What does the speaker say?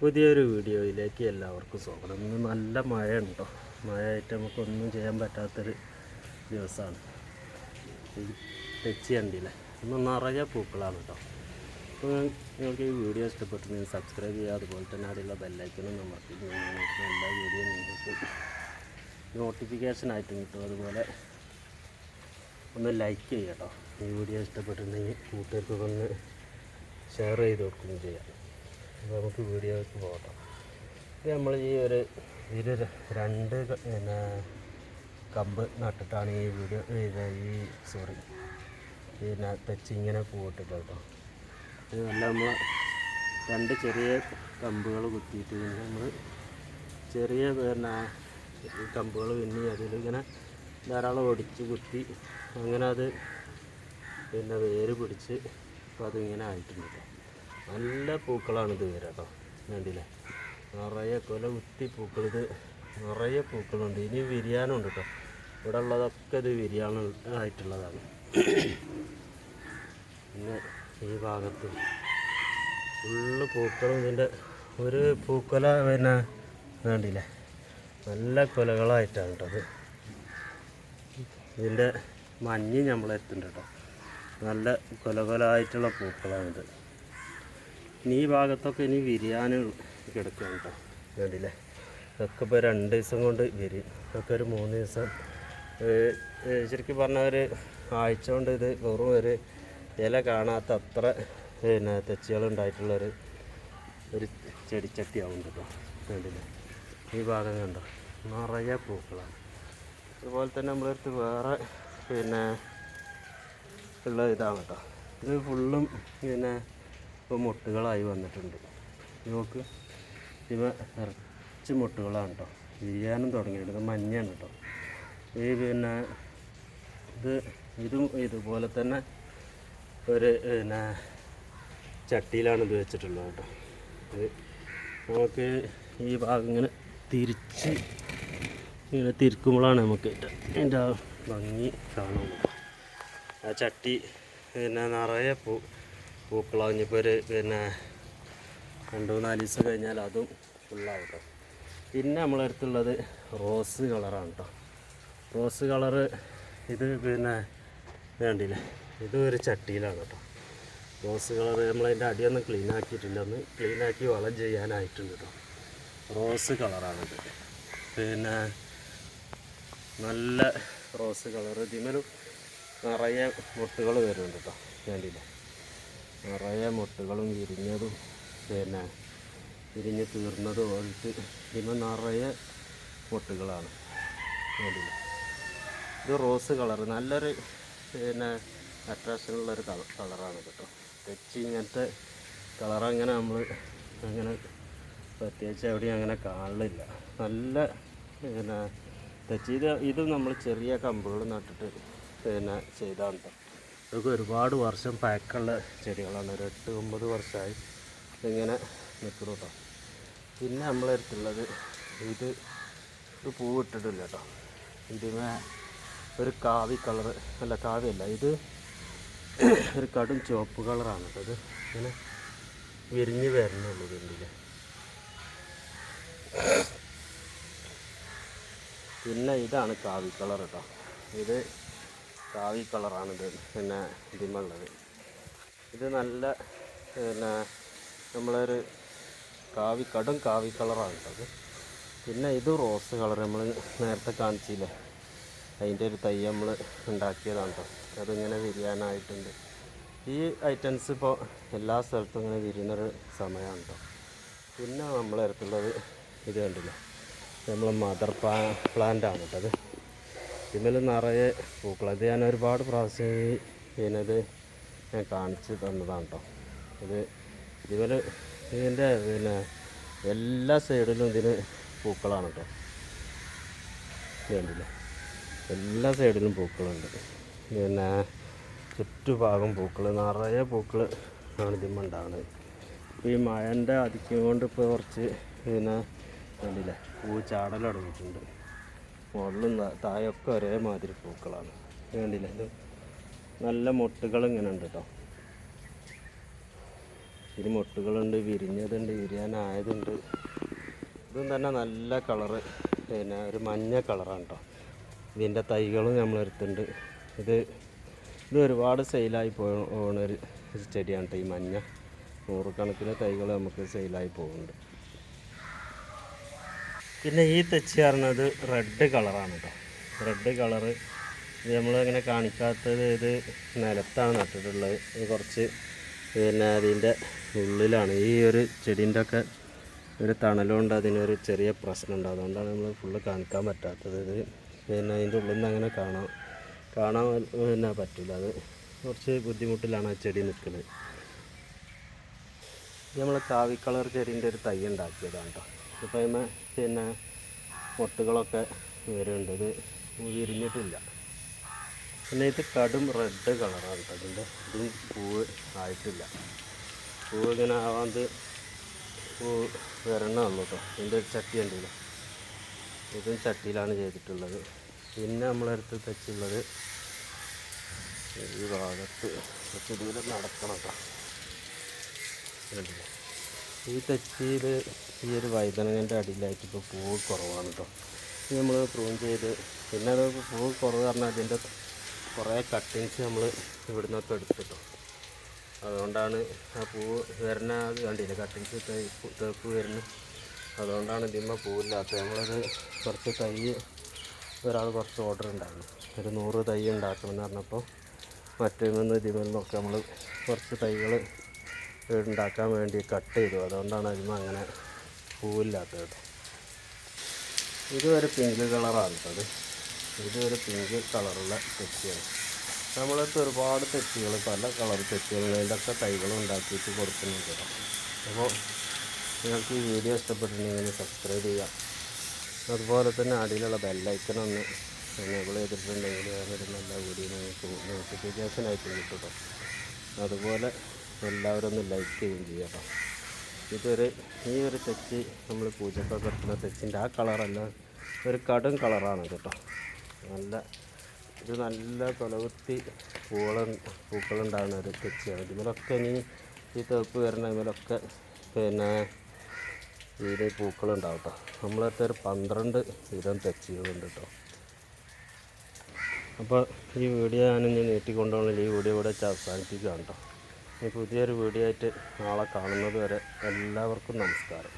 പുതിയൊരു വീഡിയോയിലേക്ക് എല്ലാവർക്കും സ്വാഗതം. ഇന്ന് നല്ല മഴയുണ്ടോ മഴയായിട്ട് നമുക്കൊന്നും ചെയ്യാൻ പറ്റാത്തൊരു ദിവസമാണ്. തെച്ചി കണ്ടില്ലേ? ഇന്ന് നിറയെ പൂക്കളാണ് കേട്ടോ അപ്പോൾ നിങ്ങൾക്ക് ഈ വീഡിയോ ഇഷ്ടപ്പെട്ടിട്ടുണ്ടെങ്കിൽ സബ്സ്ക്രൈബ് ചെയ്യുക. അതുപോലെ തന്നെ അതിലുള്ള ബെല്ലൈക്കനും നമുക്ക് എല്ലാ വീഡിയോയും നിങ്ങൾക്ക് നോട്ടിഫിക്കേഷൻ ആയിട്ടും കിട്ടും. അതുപോലെ ഒന്ന് ലൈക്ക് ചെയ്യുക കേട്ടോ ഈ വീഡിയോ ഇഷ്ടപ്പെട്ടിട്ടുണ്ടെങ്കിൽ കൂട്ടുകാർക്കൊക്കെ ഒന്ന് ഷെയർ ചെയ്ത് കൊടുക്കുകയും ചെയ്യാം. നമുക്ക് വീഡിയോയ്ക്ക് പോകട്ടോ. ഇത് നമ്മൾ ഈ ഒരു ഇതിൽ രണ്ട് പിന്നെ കമ്പ് നട്ടിട്ടാണ് ഈ വീഡിയോ ഈ സോറി പിന്നെ തെച്ച് ഇങ്ങനെ പൂവിട്ടിട്ട് കേട്ടോ. ഇത് നമ്മൾ രണ്ട് ചെറിയ കമ്പുകൾ കുത്തിയിട്ട് നമ്മൾ ചെറിയ പിന്നെ കമ്പുകൾ പിന്നെ അതിലിങ്ങനെ ധാരാളം ഒടിച്ച് കുത്തി അങ്ങനെ അത് പിന്നെ വേര് പിടിച്ച് അപ്പോൾ അതിങ്ങനെ ആയിട്ടുണ്ട് കേട്ടോ. നല്ല പൂക്കളാണ് ഇത് വരിക കേട്ടോ. കണ്ടില്ലേ? നിറയെ കൊല കുത്തി പൂക്കൾ ഇത് നിറയെ പൂക്കളുണ്ട്. ഇനി വിരിയാനുണ്ട് കേട്ടോ. ഇവിടെ ഉള്ളതൊക്കെ ഇത് വിരിയാൻ ആയിട്ടുള്ളതാണ്. പിന്നെ ഈ ഭാഗത്ത് ഫുള്ള് പൂക്കളും ഇതിന്റെ ഒരു പൂക്കൊല പിന്നെ വേണ്ടിയില്ലേ നല്ല കൊലകളായിട്ടാണ് കേട്ടോ അത് ഇതിന്റെ മഞ്ഞ് നമ്മളെത്തുന്നുണ്ട് കേട്ടോ. നല്ല കൊല കൊലായിട്ടുള്ള പൂക്കളാണിത്. ഇനി ഈ ഭാഗത്തൊക്കെ ഇനി വിരിയാൻ കിടക്കുകയാണ് കേട്ടോ വേണ്ടില്ലേ ഇതൊക്കെ ഇപ്പോൾ രണ്ട് ദിവസം കൊണ്ട് വിരിയും ഇതൊക്കെ ഒരു മൂന്ന് ദിവസം. ശരിക്കും പറഞ്ഞാൽ ഒരു ആഴ്ച കൊണ്ട് ഇത് വെറും ഒരു ഇല കാണാത്ത അത്ര പിന്നെ തെച്ചികളുണ്ടായിട്ടുള്ളൊരു ഒരു ചെടിച്ചട്ടി ആവുന്നുണ്ട് കേട്ടോ വേണ്ടില്ലേ ഈ ഭാഗം കണ്ടോ? നിറയെ പൂക്കളാണ്. അതുപോലെ തന്നെ നമ്മളടുത്ത് വേറെ പിന്നെ ഉള്ള ഇതാണ് കേട്ടോ ഇത് ഫുള്ളും പിന്നെ ഇപ്പോൾ മുട്ടുകളായി വന്നിട്ടുണ്ട്. നോക്ക്. ഇവ നിറച്ച് മുട്ടുകളാണ് കേട്ടോ വിരിയാനും തുടങ്ങിയിട്ടുണ്ട്. ഇത് മഞ്ഞാണ് കേട്ടോ ഈ പിന്നെ ഇത് ഇതും ഇതുപോലെ തന്നെ ഒരു പിന്നെ ചട്ടിയിലാണ് ഇത് വെച്ചിട്ടുള്ളത് കേട്ടോ ഇത് നമുക്ക് ഈ ഭാഗം ഇങ്ങനെ തിരിച്ച് ഇങ്ങനെ തിരിക്കുമ്പോഴാണ് നമുക്ക് അതിന്റെ ആ ഭംഗി കാണുന്നത്. ആ ചട്ടി പിന്നെ നിറയെ പൂ പൂക്കളാഞ്ഞിപ്പോൾ ഒരു പിന്നെ രണ്ട് മൂന്നാൽ ദിവസം കഴിഞ്ഞാൽ അതും ഫുള്ളാവും കേട്ടോ പിന്നെ നമ്മളെ അടുത്തുള്ളത് റോസ് കളറാണ് കേട്ടോ റോസ് കളറ് ഇത് പിന്നെ വേണ്ടില്ല? ഇത് ഒരു ചട്ടിയിലാണ് കേട്ടോ റോസ് കളറ് നമ്മളതിന്റെ അടിയൊന്നും ക്ലീൻ ആക്കിയിട്ടില്ല. ഒന്ന് ക്ലീൻ ആക്കി വളം ചെയ്യാനായിട്ടുണ്ട് കേട്ടോ റോസ് കളറാണിത് പിന്നെ നല്ല റോസ് കളറ് ഇതിമേലും നിറയെ മുട്ടുകൾ വരുന്നുണ്ട് കേട്ടോ വേണ്ടിയില്ല നിറയെ മുട്ടുകളും വിരിഞ്ഞതും പിന്നെ വിരിഞ്ഞ് തീർന്നതും ഒഴിച്ച് ഇതിമ നിറയെ മുട്ടുകളാണ് ഇത് റോസ് കളർ നല്ലൊരു പിന്നെ അട്രാക്ഷനുള്ളൊരു കളർ കളറാണ് കേട്ടോ. തെച്ചി ഇങ്ങനത്തെ കളർ അങ്ങനെ നമ്മൾ അങ്ങനെ പ്രത്യേകിച്ച് എവിടെയും അങ്ങനെ കാണലില്ല നല്ല പിന്നെ തെച്ചി ഇത് ഇത് നമ്മൾ ചെറിയ കമ്പുകൾ നട്ടിട്ട് പിന്നെ കേട്ടോ ഇതൊക്കെ ഒരുപാട് വർഷം പഴക്കമുള്ള ചെടികളാണ്. ഒരു എട്ട് ഒമ്പത് വർഷമായി ഇങ്ങനെ നിൽക്കുന്നു കേട്ടോ പിന്നെ നമ്മളെ അടുത്തുള്ളത് ഇത് ഇത് പൂവിട്ടിട്ടില്ല കേട്ടോ ഇതിനെ ഒരു കാവി കളർ അല്ല കാവിയല്ല ഇത് ഒരു കടും ചുവപ്പ് കളറാണ് കേട്ടോ ഇത്. ഇങ്ങനെ വിരിഞ്ഞ് വരണുള്ളൂ ഇതിന്റെ. പിന്നെ ഇതാണ് കാവി കളർ കേട്ടോ ഇത് കാവി കളറാണിത് പിന്നെ ഇതിമുള്ളത്. ഇത് നല്ല പിന്നെ നമ്മളൊരു കാവി കടും കാവി കളറാണ് കേട്ടോ പിന്നെ ഇത് റോസ് കളർ നമ്മൾ നേരത്തെ കാണിച്ചില്ലേ? അതിന്റെ ഒരു തൈ നമ്മൾ ഉണ്ടാക്കിയതാണ് കേട്ടോ. അതിങ്ങനെ വിരിയാനായിട്ടുണ്ട്. ഈ ഐറ്റംസ് ഇപ്പോൾ എല്ലാ സ്ഥലത്തും ഇങ്ങനെ വിരിയുന്നൊരു സമയമാണ് പിന്നെ നമ്മളെ അടുത്തുള്ളത് ഇത് കണ്ടില്ല? നമ്മൾ മദർ പ്ലാ പ്ലാന്റ് ആണ് കേട്ടോ അത് ഇതിൽ നിറയെ പൂക്കൾ അത് ഞാൻ ഒരുപാട് പ്രാവശ്യം ഇതിനത് ഞാൻ കാണിച്ച് തന്നതാണ് കേട്ടോ ഇത് ഇതുപോലെ ഇതിന്റെ പിന്നെ എല്ലാ സൈഡിലും ഇതിന് പൂക്കളാണ് കേട്ടോ വേണ്ടില്ല എല്ലാ സൈഡിലും പൂക്കളുണ്ട്. പിന്നെ ചുറ്റുഭാഗം പൂക്കൾ നിറയെ പൂക്കൾ ആണ് ഇതിമ്മ ഉണ്ടാകുന്നത് ഈ മഴന്റെ അധികം കൊണ്ട് ഇപ്പോൾ കുറച്ച് പിന്നെ കണ്ടില്ലേ? പൂ ചാടൽ തുടങ്ങിയിട്ടുണ്ട്. മുകളിലും താഴെയൊക്കെ ഒരേമാതിരി പൂക്കളാണ്. കണ്ടില്ലേ? ഇത് നല്ല മുട്ടുകൾ ഇങ്ങനെ ഉണ്ട് കേട്ടോ ഇതിന് മൊട്ടുകളുണ്ട് വിരിഞ്ഞതുണ്ട് വിരിയാനായതുണ്ട്. ഇതും തന്നെ നല്ല കളറ്. പിന്നെ ഒരു മഞ്ഞ കളറാണ് കേട്ടോ ഇതിന്റെ തൈകളും നമ്മൾ നമ്മളെടുത്തുണ്ട് ഇത് ഇത് ഒരുപാട് സെയിലായി പോകുന്ന ഒരു ചെടിയാണ് കേട്ടോ ഈ മഞ്ഞ. നൂറുകണക്കിന് തൈകൾ നമുക്ക് സെയിലായി പോകുന്നുണ്ട്. പിന്നെ ഈ തെച്ചി പറഞ്ഞത് റെഡ് കളറാണ് കേട്ടോ റെഡ് കളറ് ഇത് നമ്മളിങ്ങനെ കാണിക്കാത്തത് ഇത് നിലത്താണ് നട്ടിട്ടുള്ളത്. ഇത് കുറച്ച് പിന്നെ അതിന്റെ ഉള്ളിലാണ്. ഈ ഒരു ചെടീന്റെ ഒക്കെ ഒരു തണലുകൊണ്ട് അതിനൊരു ചെറിയ പ്രശ്നമുണ്ട്. അതുകൊണ്ടാണ് നമ്മൾ ഫുള്ള് കാണിക്കാൻ പറ്റാത്തത്. ഇത് പിന്നെ അതിന്റെ ഉള്ളിൽ നിന്ന് അങ്ങനെ കാണാം കാണാൻ പിന്നെ പറ്റില്ല. അത് കുറച്ച് ബുദ്ധിമുട്ടിലാണ് ആ ചെടി നിൽക്കുന്നത്. നമ്മൾ കാവി കളർ ചെടീന്റെ ഒരു തൈ ഉണ്ടാക്കിയതാണ് കേട്ടോ ഇപ്പം പിന്നെ മൊട്ടുകളൊക്കെ വരുന്നുണ്ട്. ഇത് വിരിഞ്ഞിട്ടില്ല. പിന്നെ ഇത് കടും റെഡ് കളറാണ് അതിന്റെ ഇതും പൂവ് ആയിട്ടില്ല. പൂവ് ഇങ്ങനെ ആവാണ്ട് പൂ വരണമുള്ളൂ കേട്ടോ. ഇതിന്റെ ഒരു ചട്ടി ഉണ്ടല്ലോ ഇതും ചട്ടിയിലാണ് ചെയ്തിട്ടുള്ളത്. പിന്നെ നമ്മളടുത്ത് തെച്ചുള്ളത് ഈ ഭാഗത്ത് കുറച്ച് ദൂരം നടക്കണം കേട്ടോ? ഈ തെച്ചിയിൽ ഈ ഒരു വൈതനങ്ങന്റെ അടിയിലായിട്ട് ഇപ്പോൾ പൂവ് കുറവാണ് കേട്ടോ. ഇത് നമ്മൾ പ്രൂൺ ചെയ്ത് പിന്നെ അത് പൂവ് കുറവ് പറഞ്ഞാൽ അതിന്റെ കുറേ കട്ടിങ്സ് നമ്മൾ ഇവിടുന്നൊക്കെ എടുത്തിട്ടോ അതുകൊണ്ടാണ് ആ പൂവ് വരുന്ന അത് കണ്ടില്ല കട്ടിങ്സ് തേപ്പ് വരുന്ന അതുകൊണ്ടാണ് ഇതിമ്മ പൂവില്ലാത്തത് നമ്മളത് കുറച്ച് തൈ ഒരാൾ കുറച്ച് ഓർഡർ ഉണ്ടായിരുന്നു. ഒരു നൂറ് തൈ ഉണ്ടാക്കണമെന്ന് പറഞ്ഞപ്പോൾ മറ്റേ നിന്ന് ഇതിൽ നമ്മൾ കുറച്ച് തൈകൾ ഉണ്ടാക്കാൻ വേണ്ടി കട്ട് ചെയ്തു. അതുകൊണ്ടാണ് അതിന് അങ്ങനെ പൂവില്ലാത്തത്. കേട്ടോ ഇത് പിങ്ക് കളറാണ് കേട്ടോ ഇത്. ഇത് പിങ്ക് കളറുള്ള തെച്ചിയാണ്. നമ്മളടുത്ത് ഒരുപാട് തെച്ചികൾ പല കളർ തെച്ചികൾ തൈകൾ ഉണ്ടാക്കിയിട്ട് കൊടുക്കുന്നുണ്ട് അപ്പോൾ നിങ്ങൾക്ക് ഈ വീഡിയോ ഇഷ്ടപ്പെട്ടിട്ടുണ്ടെങ്കിൽ സബ്സ്ക്രൈബ് ചെയ്യാം അതുപോലെ തന്നെ അടിയിലുള്ള ബെല്ലൈക്കൺ ഒന്ന് എനേബിൾ ചെയ്തിട്ടുണ്ടെങ്കിൽ ഞാനൊരു നല്ല വീഡിയോ നിങ്ങൾക്ക് നോട്ടിഫിക്കേഷൻ ആയിട്ട് കേട്ടോ അതുപോലെ എല്ലാവരും ഒന്ന് ലൈക്ക് ചെയ്യുകയും ചെയ്യാം കേട്ടോ. ഇതൊരു ഈ ഒരു തെച്ചി നമ്മൾ പൂജക്കൊക്കെ കിട്ടുന്ന തെച്ചിന്റെ ആ കളറല്ല ഒരു കടും കളറാണ് കേട്ടോ. നല്ല ഇത് നല്ല കൊലകുത്തി പൂള പൂക്കളുണ്ടാകുന്ന ഒരു തെച്ചിയാണ് ഇതിലൊക്കെ ഇനി ഈ തേപ്പ് വരുന്ന ഇതിലൊക്കെ പിന്നെ ഇതിൽ പൂക്കളുണ്ടാവും കേട്ടോ. നമ്മളടുത്ത് ഒരു പന്ത്രണ്ട് വീതം തെച്ചികളുണ്ട് കേട്ടോ. അപ്പോൾ ഈ വീഡിയോ ഞാനിനി നീട്ടിക്കൊണ്ടുപോകണമെങ്കിൽ ഈ വീഡിയോ ഇവിടെ അവസാനിപ്പിക്കുകയാണ് കേട്ടോ. ഇനി പുതിയൊരു വീഡിയോ ആയിട്ട് നാളെ കാണുന്നത് വരെ എല്ലാവർക്കും നമസ്കാരം.